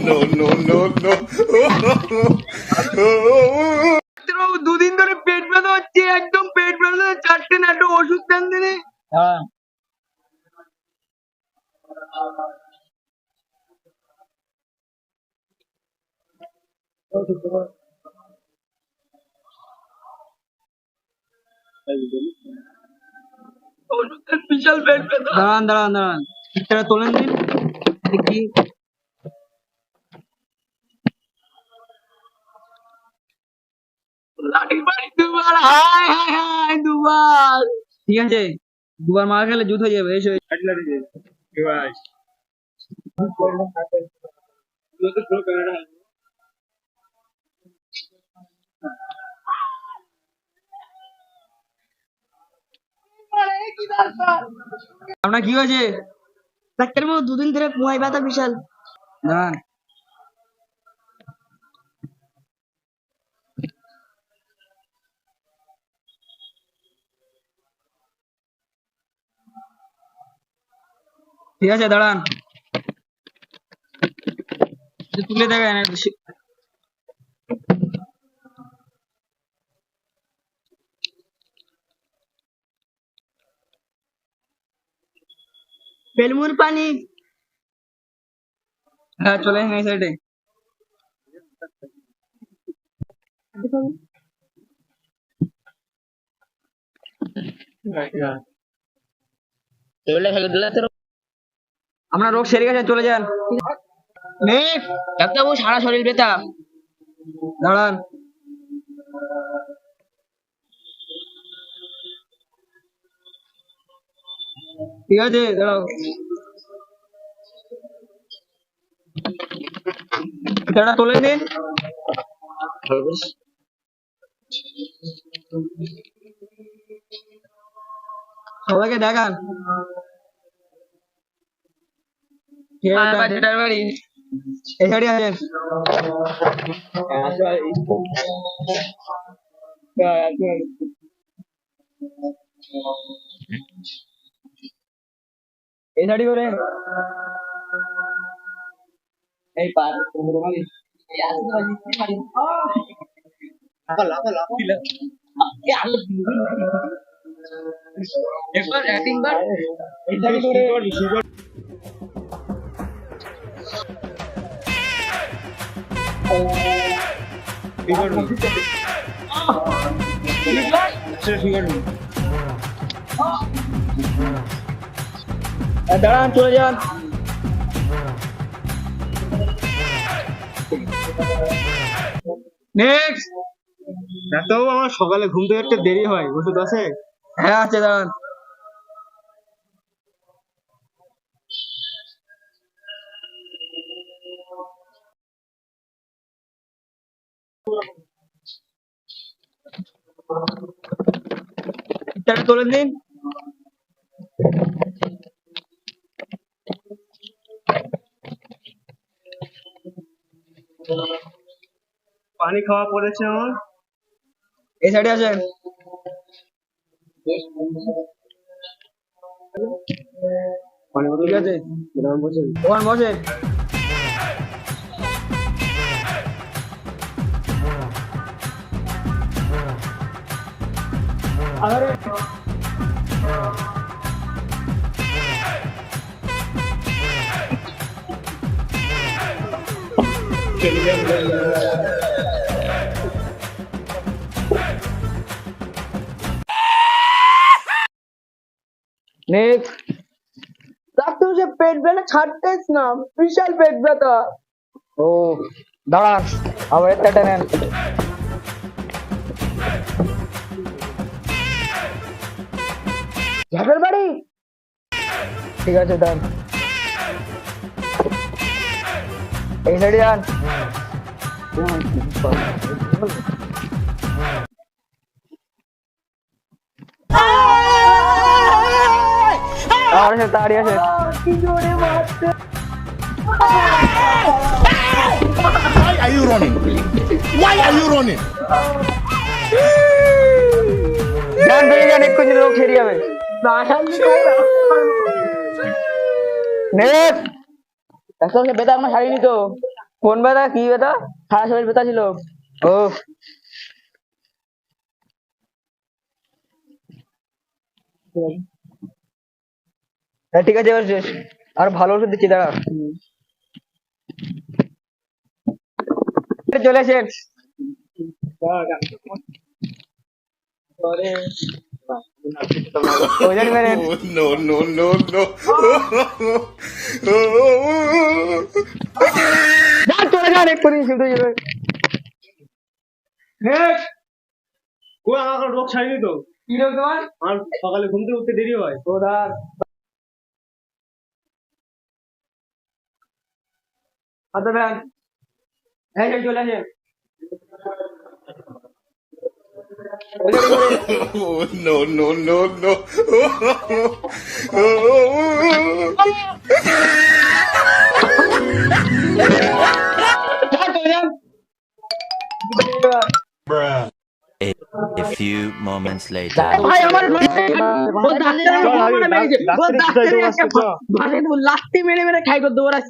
no, no, no, no. দুদিন ধরে পেট ব্যথা হচ্ছে একদম পেট ব্যথা চারটে না একটা ওষুধ দেন দিনে। হ্যাঁ। দাঁড়ান দাঁড়ান দাঁড়ান। তোলেন দিন দেখি। দুবার হায় হায় হায় দুবার। ঠিক আছে দুবার মার খেলে জুত হয়ে যাবে এসো আপনার কি হয়েছে? ডাক্তারবাবু দুদিন ধরে পুয়াই ব্যথা বিশাল। দাঁড়ান। ঠিক আছে দাঁড়ান। তুলে দেখেন বেলমুর পানি। হ্যাঁ চলে আসেন এই সাইডে আপনার রোগ সেরে গেছে চলে যান। ডাক্তারবাবু সারা শরীর ব্যথা। দাঁড়ান। ঠিক আছে দাঁড়াও। এটা তোলে দিন সবাইকে দেখান। ঠিক আছে যেটার বাড়ি এই সাইডে আছেন এই সাইডে করে এই পার এই আসতে পারি পারি একবার অ্যাক্টিং বার এই সাইডে করে দাঁড়ান চলে যান নেক্সট ডাক্তারবাবু আমার সকালে ঘুম থেকে একটু দেরি হয় ওষুধ আছে? হ্যাঁ আছে দাঁড়ান। তোলেন দিন। পানি খাওয়া পড়েছে আমার? এই সাইডে আছে আছে। ওখানে বসে আরে। নেক্সট। ডাক্তার যে পেট ব্যথা ছাড়তেস না বিশাল পেট ব্যথা। ও দাঁড়ান আবার একটা নেন ঝাপের বাড়ি? ঠিক আছে দান এই সাইডে যান আর আছে তাড়ি আছে Why are you running? Why are you running? যান বেরিয়ে যান এক্ষুনি লোক ছেড়ে যাবে নেক্সট ডাক্তার ব্যথা আমার সারিনি তো কোন ব্যথা কি ব্যথা সারা শরীর ব্যথা ছিল। ও। হ্যাঁ ঠিক আছে এবার শেষ। আর ভালো ওষুধ দিচ্ছি দাঁড়া। চলে এসে আমার রোগ সারিনি তো কি রোগ তোমার আমার সকালে ঘুম থেকে উঠতে দেরি হয় ও দাঁড় হাতে ব্যাগ চলে আসে Oh, no, no, no, no. A, a few moments later. ভাই আমার ও লাস্টে মেরে মেরে খাই করে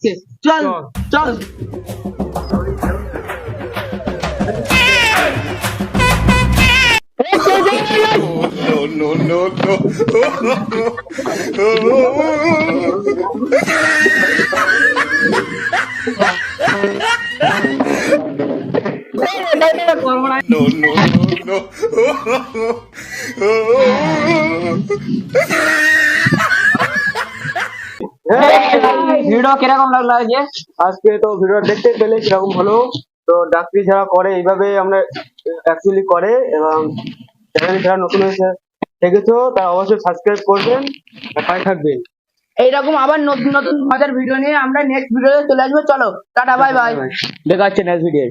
চল চল no, no, no, no. করব না No, no, no, no. Video কীরকম লাগল আজকে আজকে তো ভিডিও দেখতে পেলে কীরকম হলো তো ডাক্তারি যারা করে এইভাবে আমরা অ্যাকচুয়ালি করে এবং চ্যানেল যারা নতুন হয়েছে দেখেছ তারা অবশ্যই সাবস্ক্রাইব করবেন পাশে থাকবেন এইরকম আবার নতুন নতুন মজার ভিডিও নিয়ে আমরা নেক্সট ভিডিওতে চলে আসব। চলো টাটা বাই বাই দেখা হচ্ছে নেক্সট ভিডিও